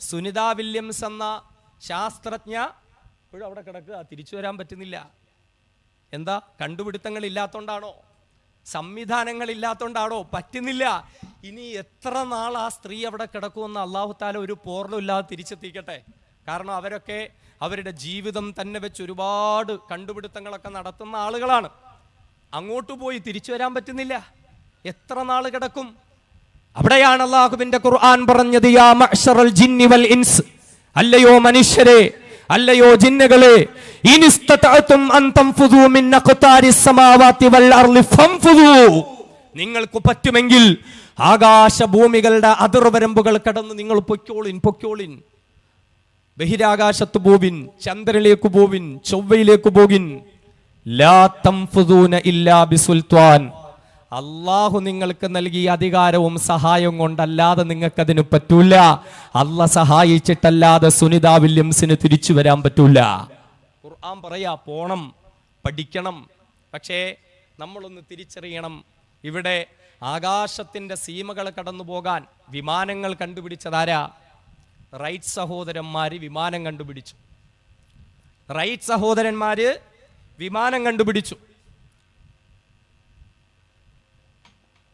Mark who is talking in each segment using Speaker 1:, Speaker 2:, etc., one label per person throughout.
Speaker 1: Sunitha Williams എന്ന ശാസ്ത്രജ്ഞ. ഇപ്പോഴും അവിടെ കിടക്കുക തിരിച്ചു വരാൻ പറ്റുന്നില്ല. എന്താ? കണ്ടുപിടുത്തങ്ങൾ ഇല്ലാത്തോണ്ടാണോ? സംവിധാനങ്ങൾ ഇല്ലാത്തോണ്ടാണോ? പറ്റുന്നില്ല. ഇനി എത്ര നാൾ ആ സ്ത്രീ അവിടെ കിടക്കുമെന്ന് അള്ളാഹു താല ഒരു പോർലും ഇല്ലാതെ തിരിച്ചെത്തിക്കട്ടെ. കാരണം അവരൊക്കെ അവരുടെ ജീവിതം തന്നെ വെച്ച് ഒരുപാട് കണ്ടുപിടുത്തങ്ങളൊക്കെ നടത്തുന്ന ആളുകളാണ്. അങ്ങോട്ട് പോയി തിരിച്ചു വരാൻ പറ്റുന്നില്ല. എത്ര നാൾ കിടക്കും? അവിടെയാണ് അള്ളാഹുവിന്റെ ഖുർആൻ പറഞ്ഞത് യാ ജിന്നി വൽ ഇൻസ്. അല്ലയോ മനുഷ്യരെ അല്ലയോ ജിന്നുകളെ അൻ വൽ അർളി നിങ്ങൾക്ക് പറ്റുമെങ്കിൽ ആകാശ ഭൂമികളുടെ അതിർവരമ്പുകൾ കടന്ന് നിങ്ങൾ പൊയ്ക്കോളിൻ പൊയ്ക്കോളിൻ. ബഹിരാകാശത്ത് പോവിൻ ചന്ദ്രനിലേക്ക് പോവിൻ ചൊവ്വയിലേക്ക് പോകിൻ. ലാ തംഫുദൂന ഇല്ലാ ബിസുൽത്വാൻ. അള്ളാഹു നിങ്ങൾക്ക് നൽകിയ അധികാരവും സഹായവും കൊണ്ടല്ലാതെ നിങ്ങൾക്കതിന് പറ്റൂല. അല്ല സഹായിച്ചിട്ടല്ലാതെ സുനിത വില്യംസിന് തിരിച്ചു വരാൻ പറ്റൂല. ഖുർആൻ പറയാ പോണം പഠിക്കണം. പക്ഷേ നമ്മളൊന്ന് തിരിച്ചറിയണം. ഇവിടെ ആകാശത്തിന്റെ സീമകൾ കടന്നു പോകാൻ വിമാനങ്ങൾ കണ്ടുപിടിച്ചതാരാ? റൈറ്റ് സഹോദരന്മാര് വിമാനം കണ്ടുപിടിച്ചു. റൈറ്റ് സഹോദരന്മാർ വിമാനം കണ്ടുപിടിച്ചു.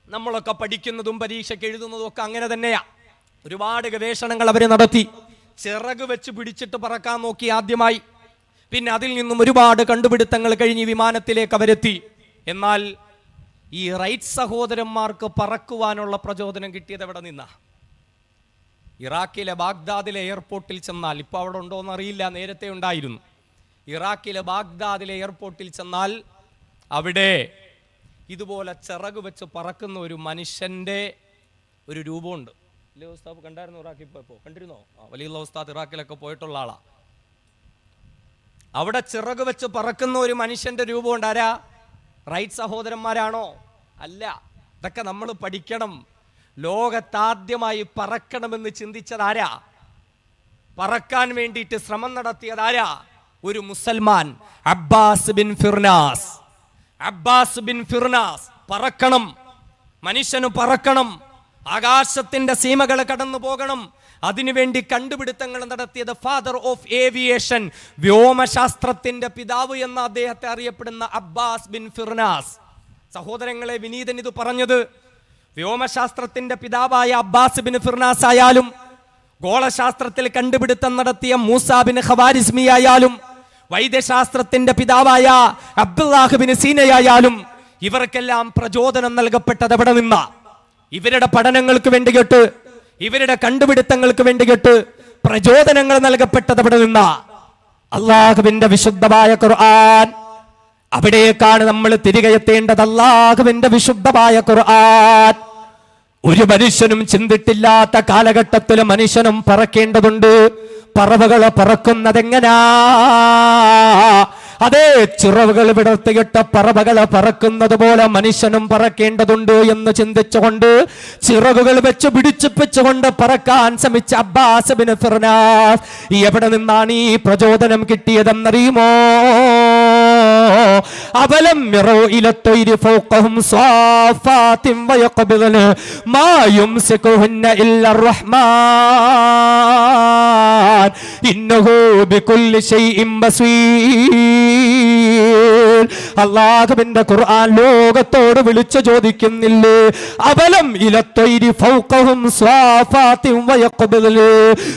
Speaker 1: നമ്മളൊക്കെ പഠിക്കുന്നതും പരീക്ഷയ്ക്ക് എഴുതുന്നതും ഒക്കെ അങ്ങനെ തന്നെയാ. ഒരുപാട് ഗവേഷണങ്ങൾ അവർ നടത്തി. ചിറക് വെച്ച് പിടിച്ചിട്ട് പറക്കാൻ നോക്കി ആദ്യമായി. പിന്നെ അതിൽ നിന്നും ഒരുപാട് കണ്ടുപിടുത്തങ്ങൾ കഴിഞ്ഞ് വിമാനത്തിലേക്ക് അവരെത്തി. എന്നാൽ ഈ റൈറ്റ് സഹോദരന്മാർക്ക് പറക്കുവാനുള്ള പ്രചോദനം കിട്ടിയത് എവിടെ നിന്നാ? ഇറാഖിലെ ബാഗ്ദാദിലെ എയർപോർട്ടിൽ ചെന്നാൽ ഇപ്പോൾ അവിടെ ഉണ്ടോ എന്ന് അറിയില്ല നേരത്തെ ഉണ്ടായിരുന്നു. ഇറാഖിലെ ബാഗ്ദാദിലെ എയർപോർട്ടിൽ ചെന്നാൽ അവിടെ ഇതുപോലെ ചിറക് വെച്ച് പറക്കുന്ന ഒരു മനുഷ്യന്റെ ഒരു രൂപമുണ്ട്. വലിയ ഉസ്താദ് കണ്ടായിരുന്നു ഇറാഖിൽ പോയപ്പോ കണ്ടിരുന്നോ? ആ വലിയ ഉസ്താദ് ഇറാഖിലൊക്കെ പോയിട്ടുള്ള ആളാ. അവിടെ ചിറക് വെച്ച് പറക്കുന്ന ഒരു മനുഷ്യന്റെ രൂപമുണ്ട് ആരാ? റൈറ്റ് സഹോദരന്മാരാണോ? അല്ല. ഇതൊക്കെ നമ്മൾ പഠിക്കണം. ലോകത്താദ്യമായി പറക്കണമെന്ന് ചിന്തിച്ചതാരാ പറക്കാൻ വേണ്ടിയിട്ട് ശ്രമം നടത്തിയതാരാ ഒരു മുസൽമാൻ Abbas bin Firnas. Abbas bin Firnas പറക്കണം. മനുഷ്യന് പറക്കണം. ആകാശത്തിന്റെ സീമകൾ കടന്നു പോകണം. അതിനുവേണ്ടി കണ്ടുപിടുത്തങ്ങൾ നടത്തിയത് ഫാദർ ഓഫ് ഏവിയേഷൻ വ്യോമശാസ്ത്രത്തിന്റെ പിതാവ് എന്ന അദ്ദേഹത്തെ അറിയപ്പെടുന്ന അബ്ബാസ് ബിൻ ഫിർനാസ്. സഹോദരങ്ങളെ വിനീതൻ ഇത് പറഞ്ഞത്. വ്യോമശാസ്ത്രത്തിന്റെ പിതാവായ അബ്ബാസ് ബിൻ ഫിർനാസ് ആയാലും ഗോളശാസ്ത്രത്തിൽ കണ്ടുപിടുത്തം നടത്തിയ മൂസാബിൻ ബിൻ ഖവാരിസ്മി ആയാലും വൈദ്യശാസ്ത്രത്തിന്റെ പിതാവായ അബ്ദുല്ലാഹുബിൻ സീനയായാലും ഇവർക്കെല്ലാം പ്രചോദനം നൽകപ്പെട്ടത് എവിടെ നിന്ന? ഇവരുടെ പഠനങ്ങൾക്ക് വേണ്ടി കേട്ട് ഇവരുടെ കണ്ടുപിടുത്തങ്ങൾക്ക് വേണ്ടി കേട്ട് പ്രചോദനങ്ങൾ നൽകപ്പെട്ടത് എവിടെ നിന്ന? അള്ളാഹുവിന്റെ വിശുദ്ധമായ ഖുർആൻ. അവിടേക്കാണ് നമ്മൾ തിരികെ എത്തേണ്ടത് അള്ളാഹുവിന്റെ വിശുദ്ധമായ ഖുർആൻ. ഒരു മനുഷ്യനും ചിന്തിട്ടില്ലാത്ത കാലഘട്ടത്തിൽ മനുഷ്യനും പറക്കേണ്ടതുണ്ട്. പറവകൾ പറക്കുന്നതെങ്ങനാ? അതേ ചിറവുകൾ വിടർത്തിയിട്ട പറവകൾ പറക്കുന്നത് പോലെ മനുഷ്യനും പറക്കേണ്ടതുണ്ട് എന്ന് ചിന്തിച്ചുകൊണ്ട് ചിറകുകൾ വെച്ച് പിടിച്ചിപ്പിച്ചുകൊണ്ട് പറക്കാൻ ശ്രമിച്ച അബ്ബാസ് ഫിർനാസ്. എവിടെ നിന്നാണ് ഈ പ്രചോദനം കിട്ടിയതെന്നറിയുമോ? അവലം അള്ളാഹുബിന്റെ ഖുർആൻ ലോകത്തോട് വിളിച്ചു ചോദിക്കുന്നില്ലേ? അവലം ഇലത്തൊയിരി ഫൗക്കവും സ്വാഫാത്തിയും വയക്കുബിതൽ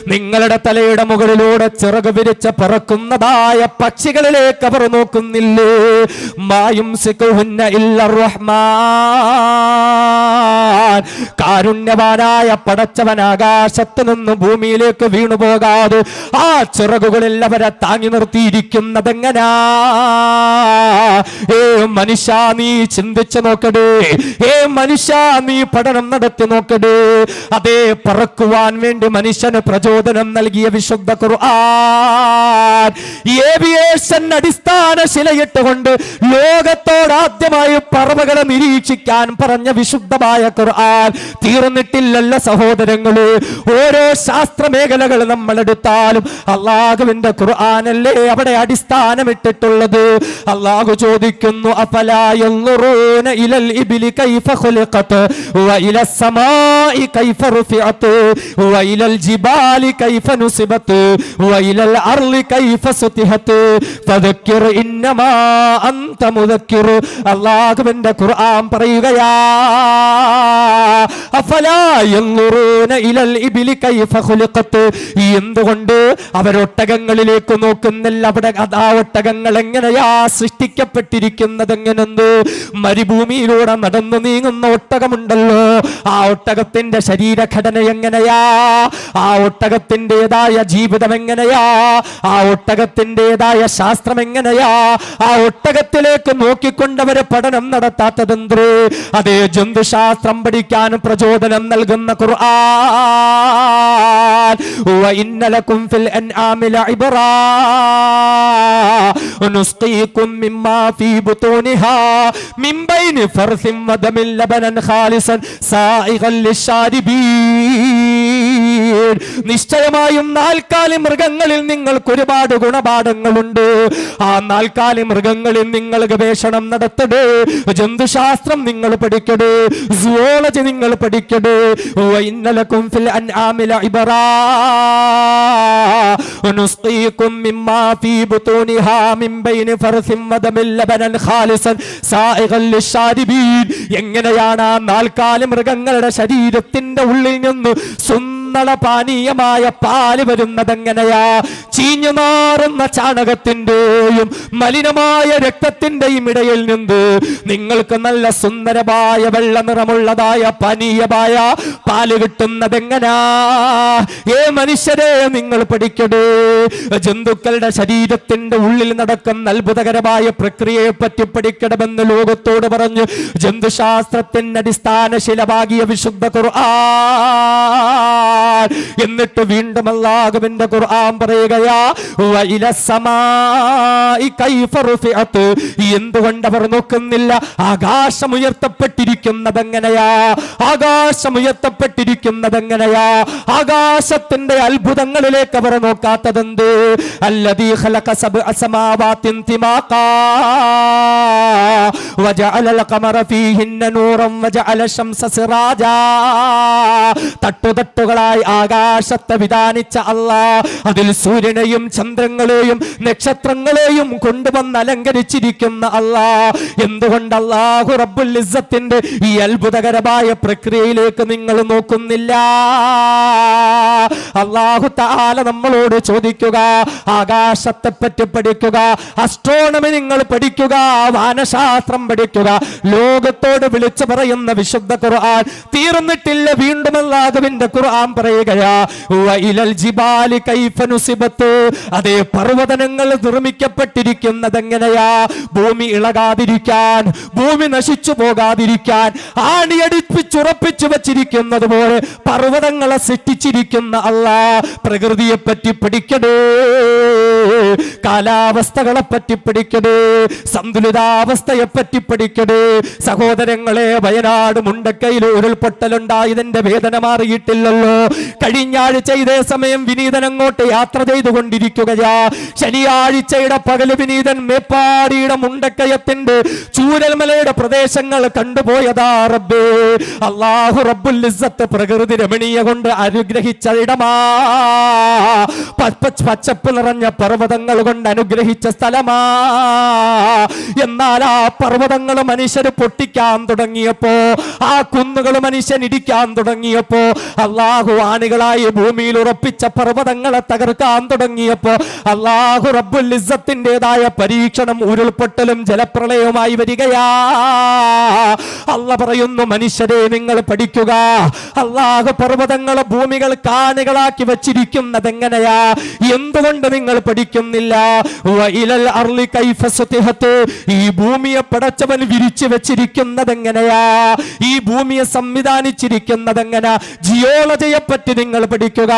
Speaker 1: നിങ്ങളുടെ തലയുടെ മുകളിലൂടെ ചിറക് വിരിച്ച പറക്കുന്നതായ പക്ഷികളിലേക്ക് അവർ നോക്കുന്നു. നോക്കുന്നില്ലേ മായും സിക്കുഹുന്ന ഇല്ല റഹ്മാൻ. കാരുണ്യവാനായ പടച്ചവൻ ആകാശത്ത് നിന്ന് ഭൂമിയിലേക്ക് വീണു പോകാതെ ആ ചിറകുകളിൽ അവരെ താങ്ങി നിർത്തിയിരിക്കുന്നതെങ്ങനാ? ഏ മനുഷ്യ നീ ചിന്തിച്ചു നോക്കടേ. ഏ മനുഷ്യ നീ പഠനം നടത്തി നോക്കടേ. അതേ പറക്കുവാൻ വേണ്ടി മനുഷ്യന് പ്രചോദനം നൽകിയ വിശുദ്ധ ഖുർആൻ. ഏവിയേഷൻ അടിസ്ഥാന ശിലയിട്ടുകൊണ്ട് ലോകത്തോടാദ്യമായി പറവകളെ നിരീക്ഷിക്കാൻ പറഞ്ഞ വിശുദ്ധമായ ഖുർആൻ. തീർന്നിട്ടില്ലല്ല സഹോദരങ്ങള് ഓരോ ശാസ്ത്ര മേഖലകൾ നമ്മൾ എടുത്താലും അള്ളാഹുവിന്റെ ഖുർആനല്ലേ അവിടെ അടിസ്ഥാനമിട്ടിട്ടുള്ളത് അള്ളാഹു ചോദിക്കുന്നു അഫലാ യൻളുറൂന
Speaker 2: إلى الإبل كيف خلقت وإلى السماء كيف رفعت وإلى الجبال كيف نصبت وإلى الأرض كيف سطحت فذكر إنما أنت مذكر അള്ളാഹുവിന്റെ ഖുർആൻ പറയുകയാ അഫലാ എന്തുകൊണ്ട് അവരൊട്ടകങ്ങളിലേക്ക് നോക്കുന്നില്ല? അവിടെ അതാ ഒട്ടകങ്ങൾ എങ്ങനെയാ സൃഷ്ടിക്കപ്പെട്ടിരിക്കുന്നത് എങ്ങനെന്ത് മരുഭൂമിയിലൂടെ നടന്നു നീങ്ങുന്ന ഒട്ടകമുണ്ടല്ലോ. ആ ഒട്ടകത്തിന്റെ ശരീരഘടന എങ്ങനെയാ? ആ ഒട്ടകത്തിന്റെതായ ജീവിതം എങ്ങനെയാ? ആ ഒട്ടകത്തിന്റെതായ ശാസ്ത്രം എങ്ങനെയാ? ആ ഒട്ടകത്തിലേക്ക് നോക്കിക്കൊണ്ടവര് പഠനം നടത്താത്തതെന്ത്? അതേ ജന്തുശാസ്ത്രം പഠിക്കാൻ പ്രചോദനം നൽകുന്ന ഖുർആൻ وإن لكم في الأنعام لعبرا ونسقيكم مما في بطونها من بين فرث ودم لبنا خالصا سائغا للشاربين നിശ്ചയമായും നാൽക്കാലി മൃഗങ്ങളിൽ നിങ്ങൾക്ക് ഒരുപാട് ഗുണപാഠങ്ങളുണ്ട് ആ നാൽക്കാലി മൃഗങ്ങളിൽ നിങ്ങൾ ഗവേഷണം നടത്തടേ ജന്തുശാസ്ത്രം നിങ്ങൾ പഠിക്കടേ സുവോളജി നിങ്ങൾ പഠിക്കടേ ഇന്നലക്കും ഫിൽ അൻആമില ഇബറാ ونسقيكم مما في بطونها من بين فرث ودم لبنا خالصا سائغا للشاربين എങ്ങനെയാണ് ആ നാൽക്കാലി മൃഗങ്ങളുടെ ശരീരത്തിന്റെ ഉള്ളിൽ നിന്ന് സുന്ദര പാനീയമായ പാൽ വരുന്നതെങ്ങനെയാ? ചീഞ്ഞു മാറുന്ന ചാണകത്തിന്റെയും മലിനമായ രക്തത്തിന്റെയും ഇടയിൽ നിന്ന് നിങ്ങൾക്ക് നല്ല സുന്ദരമായ വെള്ള നിറമുള്ളതായ പാനീയമായ പാൽ കിട്ടുന്നതെങ്ങനാ? ഏ മനുഷ്യരെ നിങ്ങൾ പഠിക്കടേ ജന്തുക്കളുടെ ശരീരത്തിന്റെ ഉള്ളിൽ നടക്കുന്ന അത്ഭുതകരമായ പ്രക്രിയയെ പറ്റി പഠിക്കണമെന്ന് ലോകത്തോട് പറഞ്ഞു ജന്തുശാസ്ത്രത്തിന്റെ അടിസ്ഥാന ശിലഭാഗിയ വിശുദ്ധ ഖുർആൻ. എന്നിട്ട് വീണ്ടും അല്ലാഹുവിന്റെ ഖുർആൻ പറയുകയാ വഇല സമായി കൈഫ റുഫിഅത്ത് എന്തുകൊണ്ട് അവർ നോക്കുന്നില്ല ആകാശം ഉയർത്തപ്പെട്ടിരിക്കുന്നത് എങ്ങനെയാ ആകാശം ഉയർത്തപ്പെട്ടിരിക്കുന്നത് എങ്ങനെയാ ആകാശത്തിന്റെ അത്ഭുതങ്ങളിലേക്ക് അവർ നോക്കാത്തതെന്ത് അല്ലദീ ഖലഖ സബ്അ സമാവാത്തിൻ തിമാഖാ وجعل القمر فيهن نورا وجعل الشمس سراجا തട്ടുതട്ടുകളായി ആകാശത്തെ വിധാനിച്ച അല്ല അതിൽ സൂര്യനെയും ചന്ദ്രങ്ങളെയും നക്ഷത്രങ്ങളെയും കൊണ്ടുവന്ന് അലങ്കരിച്ചിരിക്കുന്ന അള്ളാ എന്തുകൊണ്ട് അല്ലാഹു റബ്ബുൽ ഇസ്സത്തിന്റെ ഈ അത്ഭുതകരമായ പ്രക്രിയയിലേക്ക് നിങ്ങൾ നോക്കുന്നില്ല? അള്ളാഹു താല നമ്മളോട് ചോദിക്കുക ആകാശത്തെ പറ്റി പഠിക്കുക അസ്ട്രോണമി നിങ്ങൾ പഠിക്കുക വാനശാസ്ത്രം പഠിക്കുക ലോകത്തോട് വിളിച്ചു പറയുന്ന വിശുദ്ധ ഖുർആൻ തീർന്നിട്ടില്ല വീണ്ടും അല്ലാഹുവിന്റെ ഖുർആൻ പറയുകയാ അതേ പർവതനങ്ങൾ നിർമ്മിക്കപ്പെട്ടിരിക്കുന്നത് എങ്ങനെയാ ഭൂമി ഇളകാതിരിക്കാൻ ഭൂമി നശിച്ചു പോകാതിരിക്കാൻ ആണിയടിപ്പിച്ചുറപ്പിച്ചു വച്ചിരിക്കുന്നത് പോലെ പർവതങ്ങളെ സൃഷ്ടിച്ചിരിക്കുന്ന അല്ല പ്രകൃതിയെ പറ്റി പഠിക്കണേ. കാലാവസ്ഥകളെ പറ്റി പഠിക്കണേ സന്തുലിതാവസ്ഥയെ പറ്റി പഠിക്കണേ സഹോദരങ്ങളെ വയനാട് മുണ്ടക്കയിൽ ഉരുൾപൊട്ടലുണ്ടായതിന്റെ വേദന മാറിയിട്ടില്ലല്ലോ. കഴിഞ്ഞ ആഴ്ച ഇതേ സമയം വിനീതൻ അങ്ങോട്ട് യാത്ര ചെയ്തുകൊണ്ടിരിക്കുകയാ. ശനിയാഴ്ചയുടെ പകൽ വിനീതൻ മേപ്പാടിയുടെ മുണ്ടക്കയത്തിന്റെ ചൂരൽമലയുടെ പ്രദേശങ്ങൾ കണ്ടുപോയതാ റബ്ബേ. അള്ളാഹു റബ്ബുൽ ഇസ്സത്ത് പ്രകൃതി രമണീയ കൊണ്ട് അനുഗ്രഹിച്ച ഇടമാ. പച്ച- പച്ചപ്പ് നിറഞ്ഞ പർവതങ്ങൾ കൊണ്ട് അനുഗ്രഹിച്ച സ്ഥലമാ. എന്നാൽ ആ പർവതങ്ങൾ മനുഷ്യർ പൊട്ടിക്കാൻ തുടങ്ങിയപ്പോ ആ കുന്നുകൾ മനുഷ്യൻ ഇടിക്കാൻ തുടങ്ങിയപ്പോ അള്ളാഹു ആണികളായി ഭൂമിയിൽ ഉറപ്പിച്ച പർവതങ്ങളെ തകർക്കാൻ തുടങ്ങിയപ്പോ അള്ളാഹു റബ്ബുൽ ഇസ്സത്തിന്റെതായ പരീക്ഷണം ഉരുൾപൊട്ടലും ജലപ്രളയവുമായി വരികയാ. അല്ല പറയുന്നു മനുഷ്യരെ നിങ്ങൾ പഠിക്കുക. അള്ളാഹു പർവതങ്ങൾ ഭൂമികൾ കാണികളാക്കി വച്ചിരിക്കുന്നത് എങ്ങനെയാ എന്തുകൊണ്ട് നിങ്ങൾ പഠിക്കുന്നില്ല സുതിഹത്ത്. ഈ ഭൂമിയെ പടച്ചവൻ വിരിച്ചു വെച്ചിരിക്കുന്നത് എങ്ങനെയാ ഈ ഭൂമിയെ സംവിധാനിച്ചിരിക്കുന്നത് എങ്ങനെ ജിയോളജിയെ പറ്റി നിങ്ങൾ പഠിക്കുക.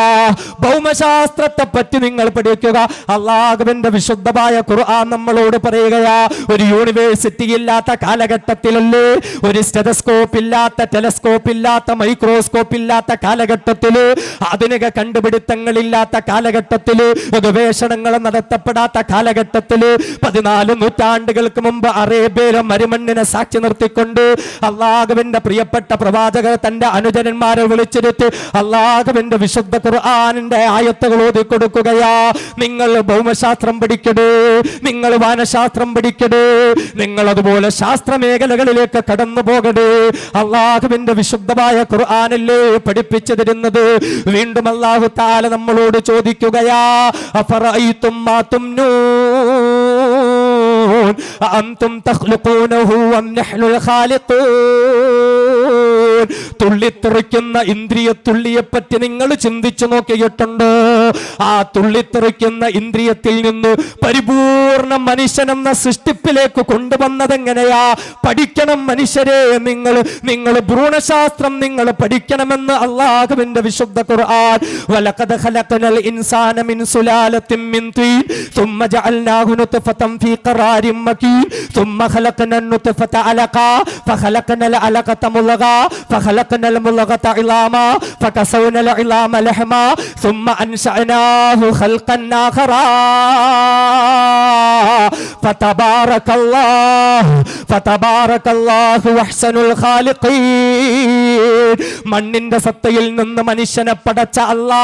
Speaker 2: ഭൗമശാസ്ത്രത്തെ പറ്റി നിങ്ങൾ പഠിക്കുക. അള്ളാഹുവിന്റെ വിശുദ്ധമായ ഖുർആൻ നമ്മളോട് പറയുകയാ ഒരു യൂണിവേഴ്സിറ്റി ഇല്ലാത്ത കാലഘട്ടത്തിലല്ലേ? ഒരു സ്റ്റെതസ്കോപ്പ് ഇല്ലാത്ത ടെലസ്കോപ്പ് ഇല്ലാത്ത മൈക്രോസ്കോപ്പ് ഇല്ലാത്ത കാലഘട്ടത്തിൽ ആധുനിക കണ്ടുപിടുത്തങ്ങളില്ലാത്ത കാലഘട്ടം കാലഘട്ടത്തിൽ ഗവേഷണങ്ങൾ നടത്തപ്പെടാത്ത കാലഘട്ടത്തിൽ പതിനാല് നൂറ്റാണ്ടുകൾക്ക് മുമ്പ് അറേബ്യയിലെ മരുമണ്ണിനെ സാക്ഷി നിർത്തിക്കൊണ്ട് അള്ളാഹുവിന്റെ പ്രിയപ്പെട്ട പ്രവാചകർ തന്റെ അനുജനന്മാരെ വിളിച്ചിരുത്തി അള്ളാഹുവിന്റെ വിശുദ്ധ ഖുർആാനിന്റെ ആയത്തുകൾ ഓതി കൊടുക്കുകയാ. നിങ്ങൾ ഭൗമശാസ്ത്രം പഠിക്കണേ നിങ്ങൾ വാനശാസ്ത്രം പഠിക്കണേ നിങ്ങൾ അതുപോലെ ശാസ്ത്ര മേഖലകളിലേക്ക് കടന്നു പോകണേ അള്ളാഹുവിന്റെ വിശുദ്ധമായ ഖുർആാനല്ലേ പഠിപ്പിച്ചു തരുന്നത് വീണ്ടും അള്ളാഹു താല നമ്മളോട് ചോദിക്കുകയാ ba tùm nụ മാത്തും أأنتم تخلقونه أم نحن الخالقون തുള്ളിത്തെറിക്കുന്ന ഇന്ദ്രിയ തുള്ളിയെ പറ്റി നിങ്ങൾ ചിന്തിച്ചു നോക്കിയിട്ടുണ്ട് ആ തുള്ളിത്തെറിക്കുന്ന ഇന്ദ്രിയത്തിൽ നിന്ന് പരിപൂർണ മനുഷ്യനെന്ന സൃഷ്ടിപ്പിലേക്ക് കൊണ്ടുവന്നത് എങ്ങനെയാ പഠിക്കണം മനുഷ്യരെ നിങ്ങൾ നിങ്ങൾ ഭ്രൂണശാസ്ത്രം നിങ്ങൾ പഠിക്കണമെന്ന് അള്ളാഹുവിന്റെ വിശുദ്ധ ഖുർആൻ വലഖദ ഖലഖനൽ ഇൻസാന മിൻ സുലാലത്തിൻ മിൻ തീൻ ثم جعلناه نطفة في قرار مكين ثم خلقنا النطفة علقة فخلقنا العلقة مضغة فخلقنا المضغة عظاما فكسونا العظام لحما ثم أنشأناه خلقا آخرا فتبارك الله فتبارك الله أحسن الخالقين മണ്ണിന്റെ സത്തയിൽ നിന്ന് മനുഷ്യനെ പടച്ച അല്ലാ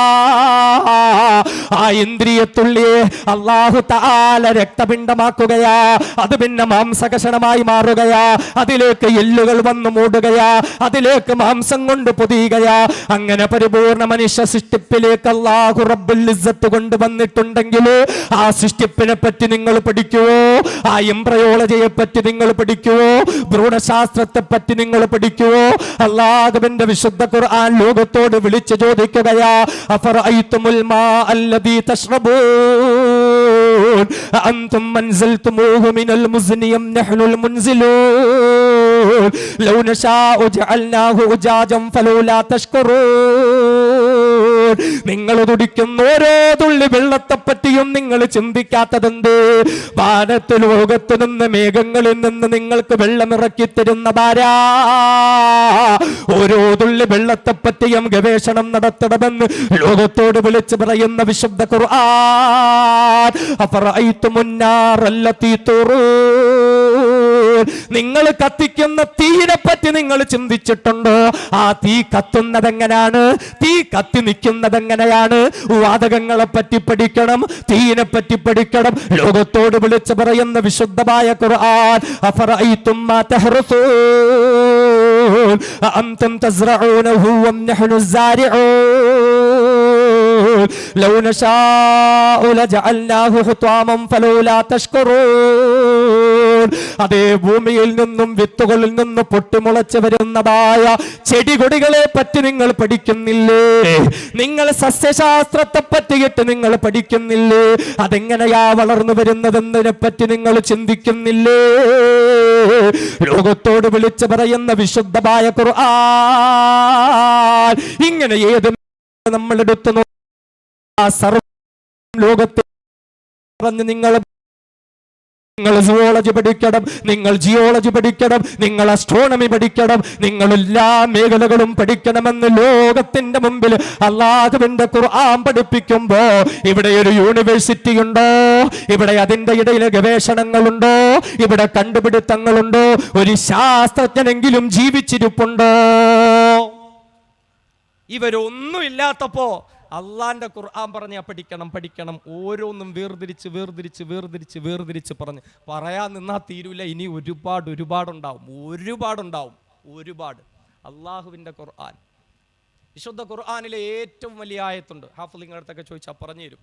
Speaker 2: ആ ഇന്ദ്രിയത്തുള്ളിയെ അള്ളാഹു താല രക്തപിണ്ഡമാക്കുകയാ അത് പിന്നെ മാംസകഷണമായി മാറുകയാ. അതിലേക്ക് എല്ലുകൾ വന്നു മൂടുകയാ. അതിലേക്ക് മാംസം കൊണ്ട് പൊതിയുകയാ. അങ്ങനെ പരിപൂർണ മനുഷ്യ സൃഷ്ടിപ്പിലേക്ക് അള്ളാഹു റബ്ബുൽ ഇസ്സത്ത് കൊണ്ടുവന്നിട്ടുണ്ടെങ്കിൽ ആ സൃഷ്ടിപ്പിനെ പറ്റി നിങ്ങൾ പഠിക്കുവോ? ആ എംബ്രയോളജിയെ പറ്റി നിങ്ങൾ പഠിക്കുവോ? ഭ്രൂണശാസ്ത്രത്തെ പറ്റി നിങ്ങൾ പഠിക്കുവോ? അള്ളാഹുവിന്റെ വിശുദ്ധ ഖുർആൻ ലോകത്തോട് വിളിച്ചു ചോദിക്കുകയാ അഫർ ഐത്തുമുൽ മാ അല്ലദീ തശ്റബൂൻ അഅൻതും അൻസൽതുമൂഹു മിനൽ മുസ്നി അം നഹ്നുൽ ലൗ നശാഉ ജഅൽനാഹു ഉജാജം ഫലൗലാ തഷ്കുറൂൻ. നിങ്ങൾ തുടിക്കുന്ന ഓരോ തുള്ളി വെള്ളത്തെ പറ്റിയും നിങ്ങൾ ചിന്തിക്കാത്തതെന്ത്? വാനത്ത് ലോകത്ത് നിന്ന് മേഘങ്ങളിൽ നിന്ന് നിങ്ങൾക്ക് വെള്ളം ഇറക്കി തരുന്നതാരാ ഓരോ തുള്ളി വെള്ളത്തെ പറ്റിയും ഗവേഷണം നടത്തണമെന്ന് ലോകത്തോട് വിളിച്ചു പറയുന്ന വിശുദ്ധ ഖുർആൻ. അഫറഅയ്തുമുന്നാറല്ലതീ തുറൂൻ. നിങ്ങൾ കത്തിക്കുന്ന കത്തുന്ന തീയിനെ പറ്റി നിങ്ങൾ ചിന്തിച്ചിട്ടുണ്ടോ? ആ തീ കത്തുന്നതെങ്ങനെയാണ് തീ കത്തി നിൽക്കുന്നതെങ്ങനെയാണ്? വാതകങ്ങളെ പറ്റി പഠിക്കണം തീയിനെ പറ്റി പഠിക്കണം. ലോകത്തോട് വിളിച്ചു പറയുന്ന വിശുദ്ധമായ ഖുർആൻ അഫറഅയ്തും മാ തഹ്റസൂൻ അഅൻതും തസ്റഊനഹു വം സാരിഊൻ. لو نشاء لجعلناه حطاما فلولا تشكرون അതേ ഭൂമിയിൽ നിന്നും വിത്തുകളിൽ നിന്ന് പൊട്ടിമുളച്ചു വരുന്നതായ ചെടികൊടികളെ പറ്റി നിങ്ങൾ പഠിക്കുന്നില്ലേ നിങ്ങൾ സസ്യശാസ്ത്രത്തെ പറ്റിയിട്ട് നിങ്ങൾ പഠിക്കുന്നില്ലേ അതെങ്ങനെയാ വളർന്നു വരുന്നതെന്നതിനെ പറ്റി നിങ്ങൾ ചിന്തിക്കുന്നില്ലേ ലോകത്തോട് വിളിച്ചു പറയുന്ന വിശുദ്ധമായ ഖുർആൻ ഇങ്ങനെ ഏത് നമ്മൾ എടുത്തു നോ- ആ സർവ ലോകത്തെ പറഞ്ഞ് നിങ്ങൾ നിങ്ങൾ സുവോളജി പഠിക്കണം നിങ്ങൾ ജിയോളജി പഠിക്കണം നിങ്ങൾ അസ്ട്രോണമി പഠിക്കണം നിങ്ങൾ എല്ലാ മേഖലകളും പഠിക്കണമെന്ന് ലോകത്തിന്റെ മുമ്പിൽ അള്ളാഹുവിന്റെ ഖുർആൻ പഠിപ്പിക്കുമ്പോ ഇവിടെ ഒരു യൂണിവേഴ്സിറ്റി ഉണ്ടോ? ഇവിടെ അതിന്റെ ഇടയിൽ ഗവേഷണങ്ങളുണ്ടോ? ഇവിടെ കണ്ടുപിടുത്തങ്ങളുണ്ടോ? ഒരു ശാസ്ത്രജ്ഞനെങ്കിലും ജീവിച്ചിരിപ്പുണ്ടോ?
Speaker 1: ഇവരൊന്നും ഇല്ലാത്തപ്പോ അള്ളാന്റെ ഖുർആൻ പറഞ്ഞാൽ പഠിക്കണം പഠിക്കണം. ഓരോന്നും വേർതിരിച്ച് വേർതിരിച്ച് വേർതിരിച്ച് വേർതിരിച്ച് പറഞ്ഞ്. പറയാൻ നിന്നാൽ തീരൂല ഇനി ഒരുപാട് ഒരുപാടുണ്ടാവും. ഒരുപാടുണ്ടാവും. ഒരുപാട്. അള്ളാഹുവിന്റെ ഖുർആൻ. വിശുദ്ധ ഖുർആാനിലെ ഏറ്റവും വലിയ ആയത്തുണ്ട്. ഹാഫലിംഗ് അടുത്തൊക്കെ ചോദിച്ചാൽ പറഞ്ഞു തരും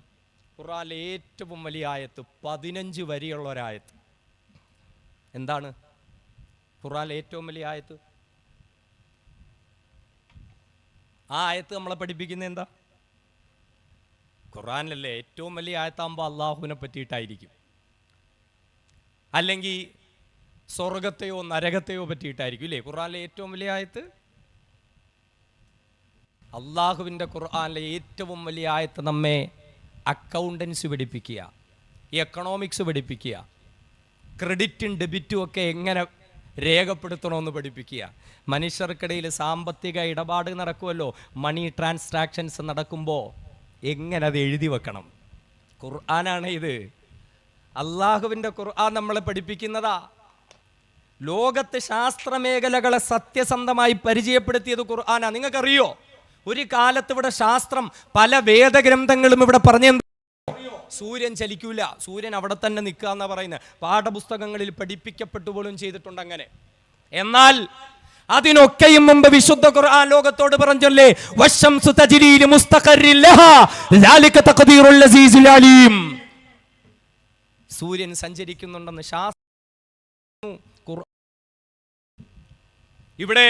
Speaker 1: ഖുർആാനിലെ ഏറ്റവും വലിയ ആയത്ത് പതിനഞ്ച് വരിയുള്ള ഒരായത്ത് എന്താണ്? ഖുർആാനിലെ ഏറ്റവും വലിയ ആയത്ത്? ആ ആയത്ത് നമ്മളെ പഠിപ്പിക്കുന്നത് എന്താ? ഖുറാനിലല്ലേ ഏറ്റവും വലിയ ആയത്താകുമ്പോൾ അള്ളാഹുവിനെ പറ്റിയിട്ടായിരിക്കും. അല്ലെങ്കിൽ സ്വർഗത്തെയോ നരകത്തെയോ പറ്റിയിട്ടായിരിക്കും ഇല്ലേ? ഖുറാനിലെ ഏറ്റവും വലിയ ആയത്ത്? അള്ളാഹുവിന്റെ ഖുർആാനിലെ ഏറ്റവും വലിയ ആയത്ത് നമ്മെ അക്കൗണ്ടൻസി പഠിപ്പിക്കുക എക്കണോമിക്സ് പഠിപ്പിക്കുക ക്രെഡിറ്റും ഡെബിറ്റും ഒക്കെ എങ്ങനെ രേഖപ്പെടുത്തണമെന്ന് പഠിപ്പിക്കുക. മനുഷ്യർക്കിടയിൽ സാമ്പത്തിക ഇടപാട് നടക്കുമല്ലോ മണി ട്രാൻസാക്ഷൻസ് നടക്കുമ്പോൾ എങ്ങനെ അത് എഴുതി വെക്കണം? ഖുർആനാണ് ഇത്. അള്ളാഹുവിന്റെ ഖുർആൻ നമ്മളെ പഠിപ്പിക്കുന്നതാ. ലോകത്ത് ശാസ്ത്രമേഖലകളെ സത്യസന്ധമായി പരിചയപ്പെടുത്തിയത് ഖുർആനാ. നിങ്ങൾക്കറിയോ? ഒരു കാലത്ത് ഇവിടെ ശാസ്ത്രം പല വേദഗ്രന്ഥങ്ങളും ഇവിടെ പറഞ്ഞ സൂര്യൻ ചലിക്കൂല. സൂര്യൻ അവിടെ തന്നെ നിൽക്കുക എന്നാ പറയുന്നത്. പാഠപുസ്തകങ്ങളിൽ പഠിപ്പിക്കപ്പെട്ടു പോലും ചെയ്തിട്ടുണ്ട് അങ്ങനെ. എന്നാൽ അതിനൊക്കെയും മുമ്പ് വിശുദ്ധ ഖുർആൻ ലോകത്തോട് പറഞ്ഞല്ലേ വശംസു അലീം. സൂര്യൻ സഞ്ചരിക്കുന്നുണ്ടെന്ന് ഇവിടെ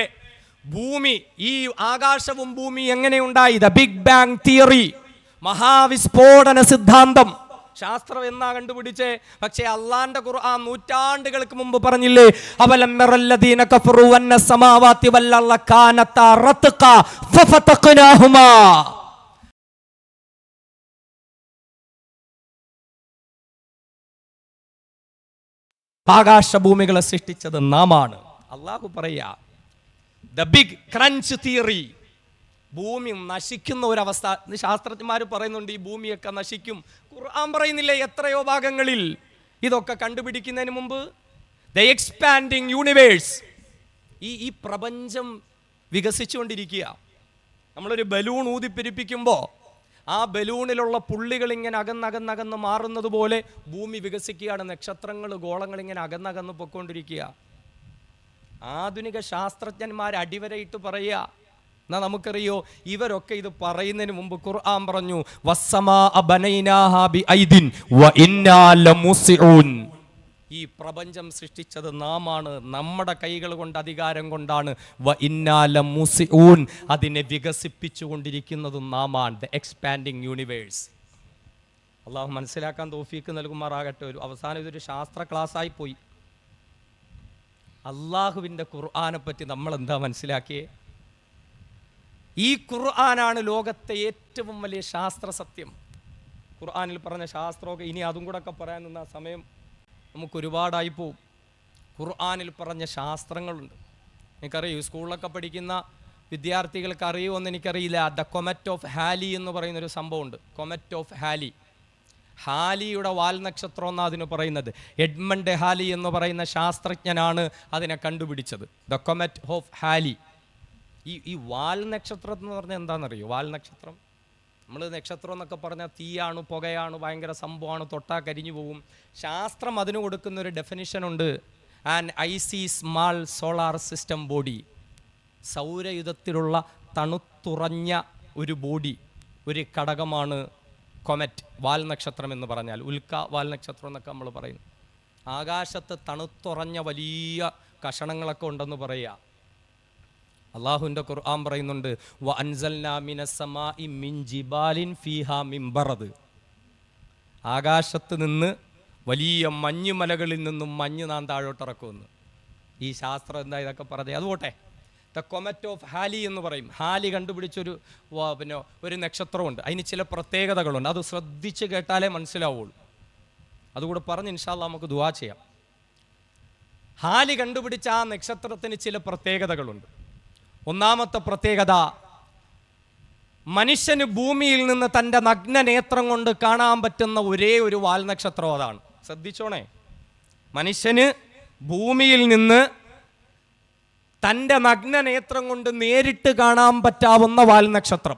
Speaker 1: ഭൂമി ഈ ആകാശവും ഭൂമി എങ്ങനെയുണ്ടായി ദ ബിഗ് ബാങ് തിയറി മഹാവിസ്ഫോടന സിദ്ധാന്തം. ശാസ്ത്രം എന്നാ കണ്ടുപിടിച്ചേ? പക്ഷേ അള്ളാന്റെ ഖുർആൻ നൂറ്റാണ്ടുകൾക്ക് മുമ്പ് പറഞ്ഞില്ലേ? അവലം യറല്ലദീന കഫറു ആകാശഭൂമികളെ സൃഷ്ടിച്ചത് നാമാണ്. അള്ളാഹു പറയാ ദ ബിഗ് ക്രഞ്ച് തിയറി ഭൂമി നശിക്കുന്ന ഒരവസ്ഥ. ശാസ്ത്രജ്ഞന്മാർ പറയുന്നുണ്ട് ഈ ഭൂമിയൊക്കെ നശിക്കും. ഖുർആൻ പറയുന്നില്ലേ എത്രയോ ഭാഗങ്ങളിൽ. ഇതൊക്കെ കണ്ടുപിടിക്കുന്നതിന് മുമ്പ് ദ എക്സ്പാൻഡിങ് യൂണിവേഴ്സ്. ഈ ഈ പ്രപഞ്ചം വികസിച്ചുകൊണ്ടിരിക്കുക. നമ്മളൊരു ബലൂൺ ഊതിപ്പെരിപ്പിക്കുമ്പോൾ ആ ബലൂണിലുള്ള പുള്ളികൾ ഇങ്ങനെ അകന്നകന്നകന്ന് മാറുന്നത് പോലെ ഭൂമി വികസിക്കുകയാണ്. നക്ഷത്രങ്ങൾ ഗോളങ്ങൾ ഇങ്ങനെ അകന്നകന്ന് പൊയ്ക്കൊണ്ടിരിക്കുക ആധുനിക ശാസ്ത്രജ്ഞന്മാർ അടിവരയിട്ട് പറയുക എന്നാ നമുക്കറിയോ ഇവരൊക്കെ ഇത് പറയുന്നതിന് മുമ്പ് ഖുർആൻ പറഞ്ഞു ഈ പ്രപഞ്ചം സൃഷ്ടിച്ചത് നാമാണ് നമ്മുടെ കൈകൾ കൊണ്ട് അധികാരം കൊണ്ടാണ്. വ ഇന്നാല മുസിഊൻ അതിനെ വികസിപ്പിച്ചു കൊണ്ടിരിക്കുന്നതും നാമാണ് ദ എക്സ്പാൻഡിങ് യൂണിവേഴ്സ് അള്ളാഹു മനസ്സിലാക്കാൻ തോഫീക്ക് നൽകുമാറാകട്ടെ ഒരു അവസാനം ഇതൊരു ശാസ്ത്ര ക്ലാസ്സായി പോയി. അള്ളാഹുവിന്റെ ഖുർആാനെ പറ്റി നമ്മൾ എന്താ മനസ്സിലാക്കിയേ? ഈ ഖുർആനാണ് ലോകത്തെ ഏറ്റവും വലിയ ശാസ്ത്ര സത്യം ഖുർആാനിൽ പറഞ്ഞ ശാസ്ത്രമൊക്കെ ഇനി അതും കൂടെ ഒക്കെ പറയാൻ നിന്ന സമയം നമുക്ക് ഒരുപാടായി പോവും. ഖുർആാനിൽ പറഞ്ഞ ശാസ്ത്രങ്ങളുണ്ട്. എനിക്കറിയൂ സ്കൂളിലൊക്കെ പഠിക്കുന്ന വിദ്യാർത്ഥികൾക്ക് അറിയുമെന്ന് എനിക്കറിയില്ല. ദ കൊമറ്റ് ഓഫ് ഹാലി എന്ന് പറയുന്നൊരു സംഭവമുണ്ട്. Comet of ഹാലി. ഹാലിയുടെ വാൽ നക്ഷത്രം എന്നാണ് അതിന് പറയുന്നത്. എഡ്മണ്ട് ഹാലി എന്ന് പറയുന്ന ശാസ്ത്രജ്ഞനാണ് അതിനെ കണ്ടുപിടിച്ചത്. The comet of Halley. ഈ ഈ വാൽ നക്ഷത്രം എന്ന് പറഞ്ഞാൽ എന്താണെന്നറിയോ? വാൽ നക്ഷത്രം. നമ്മൾ നക്ഷത്രം എന്നൊക്കെ പറഞ്ഞാൽ തീയാണ് പുകയാണ് ഭയങ്കര സംഭവമാണ് തൊട്ടാ കരിഞ്ഞു പോകും ശാസ്ത്രം അതിന് കൊടുക്കുന്ന ഒരു ഡെഫിനിഷൻ ഉണ്ട്. An icy small solar system body സൗരയുധത്തിലുള്ള തണുത്തുറഞ്ഞ ഒരു ബോഡി ഒരു ഘടകമാണ് കൊമറ്റ് വാൽ നക്ഷത്രം എന്ന് പറഞ്ഞാൽ. ഉൽക്ക വാൽ നക്ഷത്രം എന്നൊക്കെ നമ്മൾ പറയുന്നു ആകാശത്ത് തണുത്തുറഞ്ഞ വലിയ കഷണങ്ങളൊക്കെ ഉണ്ടെന്ന് പറയുക. അള്ളാഹുവിന്റെ ഖുർആൻ പറയുന്നുണ്ട് വ അൻസൽനാ മിനസ് സമാഇ മിൻ ജിബാലിൻ ഫീഹാ മിംബറത് ആകാശത്ത് നിന്ന് വലിയ മഞ്ഞുമലകളിൽ നിന്നും മഞ്ഞ് താഴോട്ട് താഴോട്ടിറക്കുമെന്ന്. ഈ ശാസ്ത്രം എന്താ ഇതൊക്കെ പറഞ്ഞത്? അത് പോട്ടെ. ദ കൊമറ്റ് ഓഫ് ഹാലി എന്ന് പറയും. ഹാലി കണ്ടുപിടിച്ചൊരു പിന്നെ ഒരു നക്ഷത്രമുണ്ട്. അതിന് ചില പ്രത്യേകതകളുണ്ട്. അത് ശ്രദ്ധിച്ച് കേട്ടാലേ മനസ്സിലാവുള്ളൂ. അതുകൂടെ പറഞ്ഞ് ഇൻഷാല്ല നമുക്ക് ദുവാ ചെയ്യാം. ഹാലി കണ്ടുപിടിച്ച ആ നക്ഷത്രത്തിന് ചില പ്രത്യേകതകളുണ്ട്. ഒന്നാമത്തെ പ്രത്യേകത മനുഷ്യന് ഭൂമിയിൽ നിന്ന് തന്റെ നഗ്ന നേത്രം കൊണ്ട് കാണാൻ പറ്റുന്ന ഒരേ ഒരു വാൽ നക്ഷത്രം അതാണ്. ശ്രദ്ധിച്ചോണേ. മനുഷ്യന് ഭൂമിയിൽ നിന്ന് തന്റെ നഗ്ന നേത്രം കൊണ്ട് നേരിട്ട് കാണാൻ പറ്റാവുന്ന വാൽ നക്ഷത്രം.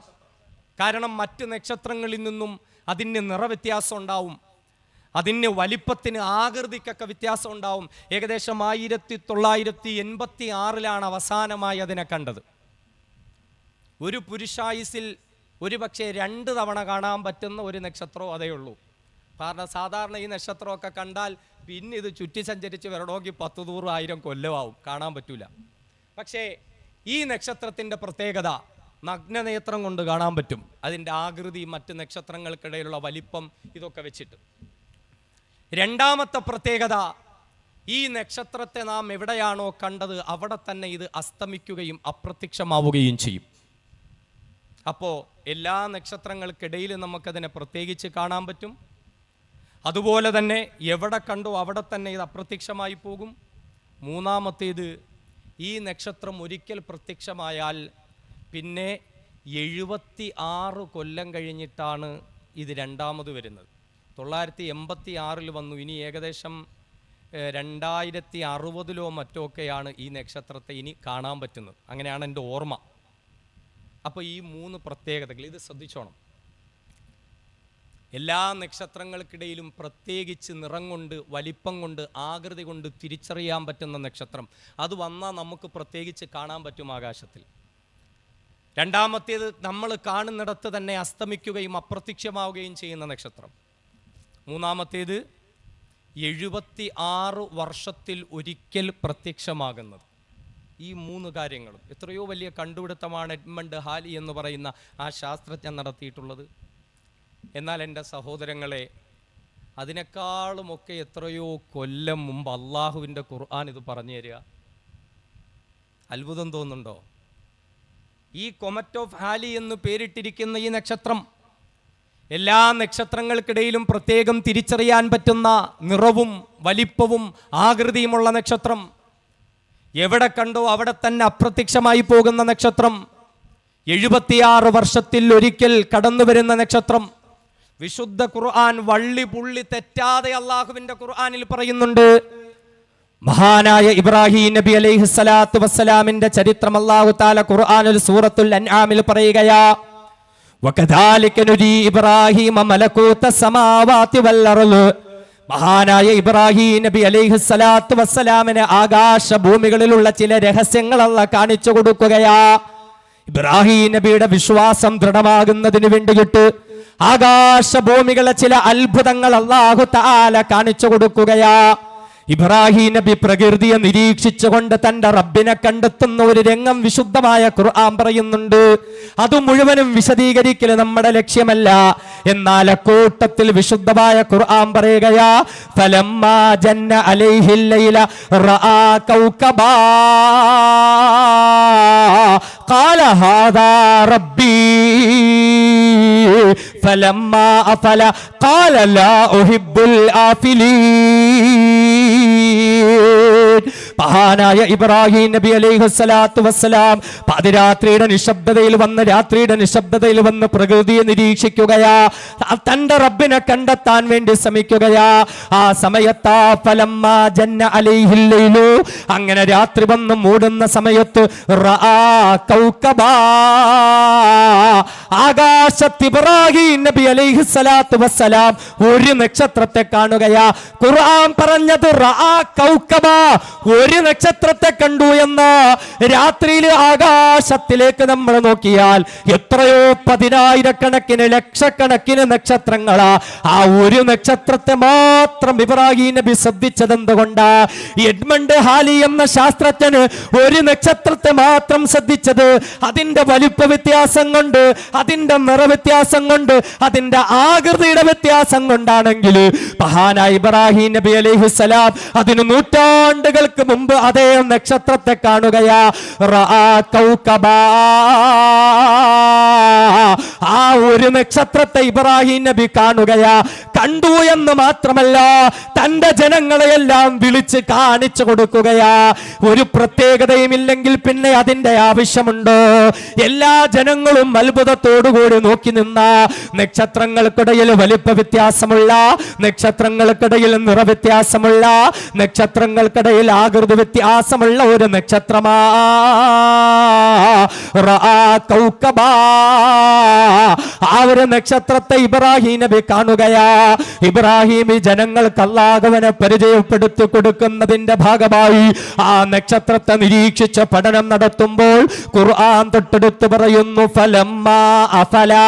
Speaker 1: കാരണം മറ്റ് നക്ഷത്രങ്ങളിൽ നിന്നും അതിന് നിറവ്യത്യാസം ഉണ്ടാവും. അതിന് വലിപ്പത്തിന് ആകൃതിക്കൊക്കെ വ്യത്യാസം ഉണ്ടാവും. ഏകദേശം ആയിരത്തി തൊള്ളായിരത്തി എൺപത്തി ആറിലാണ് അവസാനമായി അതിനെ കണ്ടത്. ഒരു പുരുഷായുസിൽ ഒരു പക്ഷേ രണ്ട് തവണ കാണാൻ പറ്റുന്ന ഒരു നക്ഷത്രവും അതേ ഉള്ളൂ. കാരണം സാധാരണ ഈ നക്ഷത്രമൊക്കെ കണ്ടാൽ പിന്നെ ഇത് ചുറ്റി സഞ്ചരിച്ച് വരണമെങ്കിൽ പത്ത് നൂറ് ആയിരം കൊല്ലമാവും. കാണാൻ പറ്റൂല. പക്ഷേ ഈ നക്ഷത്രത്തിന്റെ പ്രത്യേകത നഗ്നനേത്രം കൊണ്ട് കാണാൻ പറ്റും. അതിന്റെ ആകൃതി മറ്റ് നക്ഷത്രങ്ങൾക്കിടയിലുള്ള വലിപ്പം ഇതൊക്കെ വെച്ചിട്ട്. രണ്ടാമത്തെ പ്രത്യേകത ഈ നക്ഷത്രത്തെ നാം എവിടെയാണോ കണ്ടത് അവിടെ തന്നെ ഇത് അസ്തമിക്കുകയും അപ്രത്യക്ഷമാവുകയും ചെയ്യും. അപ്പോൾ എല്ലാ നക്ഷത്രങ്ങൾക്കിടയിൽ നമുക്കതിനെ പ്രത്യേകിച്ച് കാണാൻ പറ്റും. അതുപോലെ തന്നെ എവിടെ കണ്ടോ അവിടെ തന്നെ ഇത് അപ്രത്യക്ഷമായി പോകും. മൂന്നാമത്തേത് ഈ നക്ഷത്രം ഒരിക്കൽ പ്രത്യക്ഷമായാൽ പിന്നെ എഴുപത്തി ആറ് കൊല്ലം കഴിഞ്ഞിട്ടാണ് ഇത് രണ്ടാമത് വരുന്നത്. തൊള്ളായിരത്തി എൺപത്തി ആറിൽ വന്നു. ഇനി ഏകദേശം രണ്ടായിരത്തി അറുപതിലോ മറ്റോ ഒക്കെയാണ് ഈ നക്ഷത്രത്തെ ഇനി കാണാൻ പറ്റുന്നത്. അങ്ങനെയാണ് എന്റെ ഓർമ്മ. അപ്പോൾ ഈ മൂന്ന് പ്രത്യേകതകൾ ഇത് ശ്രദ്ധിച്ചോണം. എല്ലാ നക്ഷത്രങ്ങൾക്കിടയിലും പ്രത്യേകിച്ച് നിറം കൊണ്ട് വലിപ്പം കൊണ്ട് ആകൃതി കൊണ്ട് തിരിച്ചറിയാൻ പറ്റുന്ന നക്ഷത്രം. അത് വന്നാൽ നമുക്ക് പ്രത്യേകിച്ച് കാണാൻ പറ്റും ആകാശത്തിൽ. രണ്ടാമത്തേത് നമ്മൾ കാണുന്നിടത്ത് തന്നെ അസ്തമിക്കുകയും അപ്രത്യക്ഷമാവുകയും ചെയ്യുന്ന നക്ഷത്രം. മൂന്നാമത്തേത് എഴുപത്തി ആറ് വർഷത്തിൽ ഒരിക്കൽ പ്രത്യക്ഷമാകുന്നത്. ഈ മൂന്ന് കാര്യങ്ങളും. എത്രയോ വലിയ കണ്ടുപിടുത്തമാണ് എഡ്മണ്ട് ഹാലി എന്ന് പറയുന്ന ആ ശാസ്ത്രജ്ഞൻ നടത്തിയിട്ടുള്ളത്. എന്നാൽ എന്റെ സഹോദരങ്ങളെ അതിനേക്കാളുമൊക്കെ എത്രയോ കൊല്ലം മുമ്പ് അള്ളാഹുവിന്റെ ഖുർആൻ ഇത് പറഞ്ഞു തരിക. അത്ഭുതം തോന്നുന്നുണ്ടോ? ഈ കൊമറ്റ് ഓഫ് ഹാലി എന്ന് പേരിട്ടിരിക്കുന്ന ഈ നക്ഷത്രം എല്ലാ നക്ഷത്രങ്ങൾക്കിടയിലും പ്രത്യേകം തിരിച്ചറിയാൻ പറ്റുന്ന നിറവും വലിപ്പവും ആകൃതിയുമുള്ള നക്ഷത്രം. എവിടെ കണ്ടോ അവിടെ തന്നെ അപ്രത്യക്ഷമായി പോകുന്ന നക്ഷത്രം. എഴുപത്തിയാറ് വർഷത്തിൽ ഒരിക്കൽ കടന്നു വരുന്ന നക്ഷത്രം. വിശുദ്ധ ഖുർആൻ വള്ളി പുള്ളി തെറ്റാതെ അള്ളാഹുവിന്റെ ഖുർആനിൽ പറയുന്നുണ്ട്. മഹാനായ ഇബ്രാഹിം നബി അലൈഹി സ്വലാത്തു വസ്സലാമിന്റെ ചരിത്രം അള്ളാഹു താല ഖുർആാനുൽ സൂറത്തുൽ അൻആമിൽ പറയുകയാ മഹാനായ ഇബ്രാഹിം നബി അലൈഹി സ്വലാത്തു വസ്സലാമിന് ആകാശ ഭൂമികളിലുള്ള ചില രഹസ്യങ്ങൾ അല്ല കാണിച്ചു കൊടുക്കുകയാ. ഇബ്രാഹിം നബിയുടെ വിശ്വാസം ദൃഢമാകുന്നതിന് വേണ്ടിയിട്ട് ആകാശ ഭൂമികളെ ചില അത്ഭുതങ്ങൾ അള്ളാഹു താല കാണിച്ചു കൊടുക്കുകയാ. ഇബ്രാഹിം നബി പ്രകൃതിയെ നിരീക്ഷിച്ചുകൊണ്ട് തന്റെ റബ്ബിനെ കണ്ടെത്തുന്ന ഒരു രംഗം വിശുദ്ധമായ ഖുർആൻ പറയുന്നുണ്ട്. അത് മുഴുവനും വിശദീകരിക്കൽ നമ്മുടെ ലക്ഷ്യമല്ല. എന്നാൽ കൂട്ടത്തിൽ വിശുദ്ധമായ ഖുർആൻ പറയുകയാ ഫലമ്മാ ജന്ന അലൈഹില്ലയില റആ കൗകബാ ഖാല ഹാദാ റബ്ബി. فلما أفل قال لا أحب الآفلين മഹാനായ ഇബ്രാഹിം നബി അലൈഹുസലാത്തു വസ്സലാം പാതിരാത്രിയുടെ നിശബ്ദതയിൽ വന്ന് രാത്രിയുടെ നിശബ്ദതയിൽ വന്ന് പ്രകൃതിയെ നിരീക്ഷിക്കുകയാ. തന്റെ റബ്ബിനെ കണ്ടെത്താൻ വേണ്ടി ശ്രമിക്കുകയാ. ആ സമയത്താ ഫലമ്മ ജന്ന അലൈഹില്ലു അങ്ങനെ രാത്രി വന്ന് മൂടുന്ന സമയത്ത് ആകാശത്ത് ഇബ്രാഹിം നബി അലൈഹി വസ്സലാം ഒരു നക്ഷത്രത്തെ കാണുകയാ. ഖുർആൻ പറഞ്ഞത് കൗകബ. ഒരു നക്ഷത്രത്തെ കണ്ടു എന്ന് രാത്രിയിൽ ആകാശത്തിലേക്ക് നമ്മൾ നോക്കിയാൽ എത്രയോ പതിനായിരക്കണക്കിന് ലക്ഷക്കണക്കിന് നക്ഷത്രങ്ങളാ. ആ ഒരു നക്ഷത്രത്തെ മാത്രം ഇബ്രാഹിം നബി ശ്രദ്ധിച്ചത് എന്തുകൊണ്ടാ എഡ്മണ്ട് ഹാലി എന്ന ശാസ്ത്രജ്ഞന് ഒരു നക്ഷത്രത്തെ മാത്രം ശ്രദ്ധിച്ചത് അതിന്റെ വലിപ്പ വ്യത്യാസം കൊണ്ട് അതിന്റെ നിറവ്യത്യാസം കൊണ്ട് അതിന്റെ ആകൃതിയുടെ വ്യത്യാസം കൊണ്ടാണെങ്കിൽ മഹാനായ ഇബ്രാഹിം നബി അലൈഹിസ്സലാം അതിന് നൂറ്റാണ്ടുകൾക്ക് മുമ്പ് അതേ നക്ഷത്രത്തെ കാണുകയാ. ആ ഒരു നക്ഷത്രത്തെ ഇബ്രാഹിം നബി കാണുകയാ. കണ്ടു എന്ന് മാത്രമല്ല തന്റെ ജനങ്ങളെയെല്ലാം വിളിച്ച് കാണിച്ചു കൊടുക്കുകയാ. ഒരു പ്രത്യേകതയും ഇല്ലെങ്കിൽ പിന്നെ അതിന്റെ ആവശ്യമുണ്ടോ. എല്ലാ ജനങ്ങളും അത്ഭുതത്തോടുകൂടി നോക്കി നിന്ന നക്ഷത്രങ്ങൾക്കിടയിൽ വലിപ്പ വ്യത്യാസമുള്ള നക്ഷത്രങ്ങൾക്കിടയിൽ നിറവ്യത്യാസമുള്ള നക്ഷത്രങ്ങൾക്കിടയിൽ ആകൃതി വ്യത്യാസമുള്ള ഒരു നക്ഷത്രമാ. ആ ഒരു നക്ഷത്രത്തെ ഇബ്രാഹിം നബി കാണുകയാ. ഇബ്രാഹിം ഈ ജനങ്ങൾക്ക് അല്ലാഹുവിനെ പരിചയപ്പെടുത്തി കൊടുക്കുന്നതിന്റെ ഭാഗമായി ആ നക്ഷത്രത്തെ നിരീക്ഷിച്ച പഠനം നടത്തുമ്പോൾ ഖുർആൻ തൊട്ടടുത്ത് പറയുന്നു ഫലമ്മ അഫലാ.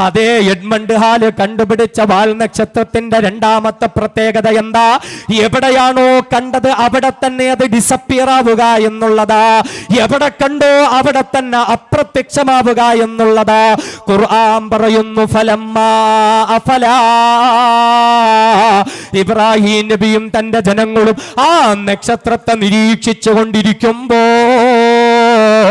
Speaker 1: അതേ എഡ്മണ്ട് ഹാൽ കണ്ടുപിടിച്ച വാൽ നക്ഷത്രത്തിന്റെ രണ്ടാമത്തെ പ്രത്യേകത എന്താ? എവിടെയാണോ കണ്ടത് അവിടെ തന്നെ അത് ഡിസപ്പിയർ ആവുക എന്നുള്ളതാ. എവിടെ കണ്ടോ അവിടെ തന്നെ അപ്രത്യക്ഷമാവുക എന്നുള്ളതാ. ഖുർആൻ പറയുന്നു ഫലം അഫല. ഇബ്രാഹിം നബിയും തന്റെ ജനങ്ങളും ആ നക്ഷത്രത്തെ നിരീക്ഷിച്ചു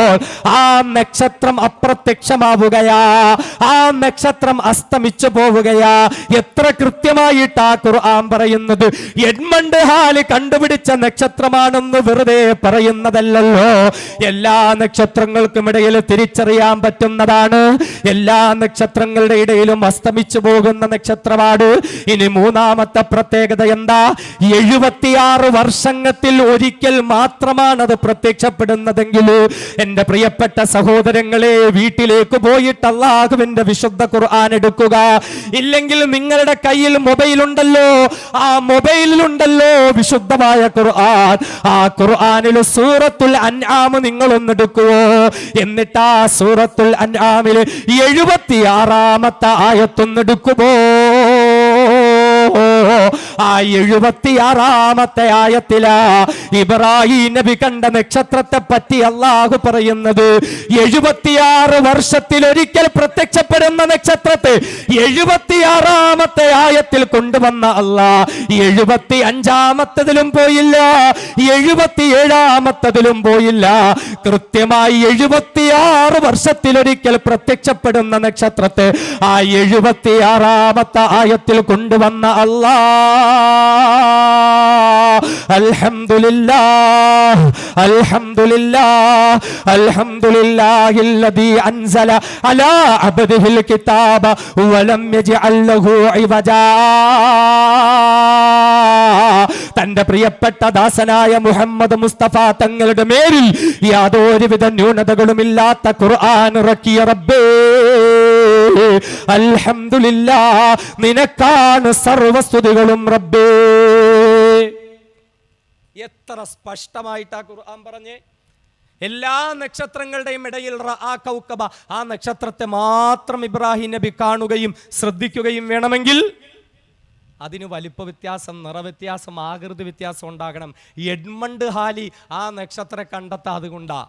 Speaker 1: കൊണ്ടിരിക്കുമ്പോ
Speaker 2: ആ നക്ഷത്രം അപ്രത്യക്ഷമാവുകയാ. ആ നക്ഷത്രം അസ്തമിച്ചു പോവുകയാ. എത്ര കൃത്യമായിട്ട് ആ ഖുർആൻ പറയുന്നത്? എഡ്മണ്ട് ഹാൽ കണ്ടുപിടിച്ച നക്ഷത്രമാണെന്ന് വെറുതെ പറയുന്നതല്ലല്ലോ. എല്ലാ നക്ഷത്രങ്ങൾക്കും ഇടയിൽ തിരിച്ചറിയാൻ പറ്റുന്നതാണ്. എല്ലാ നക്ഷത്രങ്ങളുടെ ഇടയിലും അസ്തമിച്ചു പോകുന്ന നക്ഷത്രമാണ്. ഇനി മൂന്നാമത്തെ പ്രത്യേകത എന്താ? എഴുപത്തിയാറ് വർഷത്തിൽ ഒരിക്കൽ മാത്രമാണ് അത് പ്രത്യക്ഷപ്പെടുന്നതെങ്കിൽ എന്റെ പ്രിയപ്പെട്ട സഹോദരങ്ങളെ വീട്ടിലേക്ക് പോയിട്ട് അള്ളാഹുവിന്റെ വിശുദ്ധ ഖുർആൻ എടുക്കുക. ഇല്ലെങ്കിൽ നിങ്ങളുടെ കയ്യിൽ മൊബൈൽ ഉണ്ടല്ലോ. ആ മൊബൈലിൽ ഉണ്ടല്ലോ വിശുദ്ധമായ ഖുർആൻ. ആ ഖുർആനിൽ സൂറത്തുൽ അൻആം നിങ്ങൾ ഒന്നെടുക്കുവോ എന്നിട്ട് ആ സൂറത്തുൽ അൻആമിൽ എഴുപത്തിയാറാമത്തെ ആയത്തൊന്നെടുക്കുമോ ആ എഴുപത്തിയാറാമത്തെ ആയത്തില ഇബ്രാഹിം നബി കണ്ട നക്ഷത്രത്തെ പറ്റി അള്ളാഹു പറയുന്നത് എഴുപത്തിയാറ് വർഷത്തിൽ ഒരിക്കൽ പ്രത്യക്ഷപ്പെടുന്ന നക്ഷത്രത്തെ എഴുപത്തിയാറാമത്തെ ആയത്തിൽ കൊണ്ടുവന്ന അള്ളാ എഴുപത്തി അഞ്ചാമത്തതിലും പോയില്ല എഴുപത്തി ഏഴാമത്തതിലും പോയില്ല. കൃത്യമായി എഴുപത്തിയാറ് വർഷത്തിലൊരിക്കൽ പ്രത്യക്ഷപ്പെടുന്ന നക്ഷത്രത്തെ ആ എഴുപത്തിയാറാമത്തെ ആയത്തിൽ കൊണ്ടുവന്ന അല്ലാ അൽഹംദുലില്ലാ അൽഹംദുലില്ലാഹ് അൽഹംദുലില്ലാഹില്ലദീ അൻസല അലാ അബ്ദിഹിൽ കിതാബ വലം യജ്അൽ ലഹു ഇവജാ. തന്റെ പ്രിയപ്പെട്ട ദാസനായ മുഹമ്മദ് മുസ്തഫ തങ്ങളുടെ മേലിൽ യാതൊരുവിധ ന്യൂനതകളുമില്ലാത്ത ഖുർആൻ ഇറക്കിയ റബ്ബേ. അൽഹംദുലില്ലാ നിനക്കാണ് സർവസ്തുതികളും റബ്ബേ.
Speaker 1: എത്ര സ്പഷ്ടമായിട്ടാ ഖുർആൻ പറഞ്ഞേ? എല്ലാ നക്ഷത്രങ്ങളുടെയും ഇടയിൽ ആ കൗക്കബ ആ നക്ഷത്രത്തെ മാത്രം ഇബ്രാഹിം നബി കാണുകയും ശ്രദ്ധിക്കുകയും വേണമെങ്കിൽ അതിന് വലിപ്പ വ്യത്യാസം നിറവ്യത്യാസം ആകൃതി വ്യത്യാസം ഉണ്ടാകണം. എഡ്മണ്ട് ഹാലി ആ നക്ഷത്രം കണ്ടെത്താതെ കൊണ്ടാ.